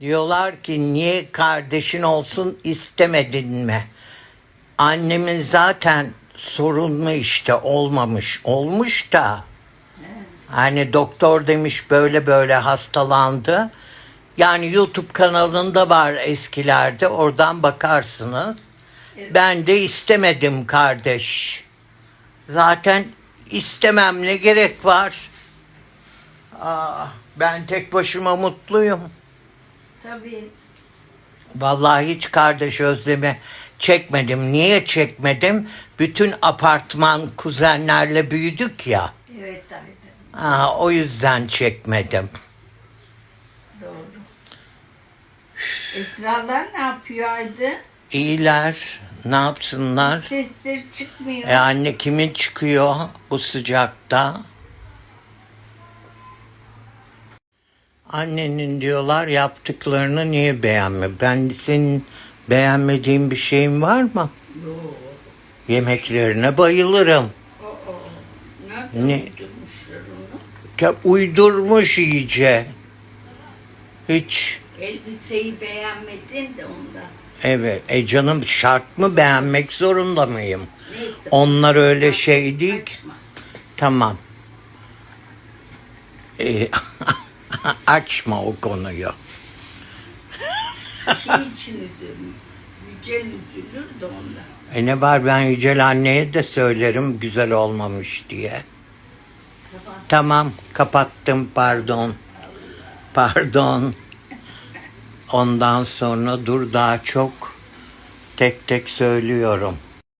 Diyorlar ki niye kardeşin olsun istemedin mi? Annemin zaten sorunlu işte olmamış. Olmuş da. Hani doktor demiş böyle böyle hastalandı. Yani YouTube kanalında var eskilerde oradan bakarsınız. Ben de istemedim kardeş. Zaten istemem ne gerek var? Aa, ben tek başıma mutluyum. Tabii. Vallahi hiç kardeş özlemi çekmedim. Niye çekmedim? Bütün apartman kuzenlerle büyüdük ya. Evet tabii. Aa, o yüzden çekmedim. Doğru. Esralar ne yapıyor Aydın? İyiler. Ne yapsınlar? Sesleri çıkmıyor. E anne kimin çıkıyor bu sıcakta? Annenin diyorlar yaptıklarını niye beğenme? Ben senin beğenmediğin bir şeyin var mı? Yok. Yemeklerine bayılırım. Nerede Ne? Ya uydurmuş iyice. Hiç. Elbiseyi beğenmedin de ondan. Evet. E canım şart mı beğenmek zorunda mıyım? Neyse. Onlar öyle şey değil. Tamam. E, açma o konuyu. Şey için üzülür. Yücel üzülür de ondan. E ne var ben Yücel anneye de söylerim güzel olmamış diye. Tamam. Tamam kapattım pardon. Pardon. Ondan sonra dur daha çok tek tek söylüyorum.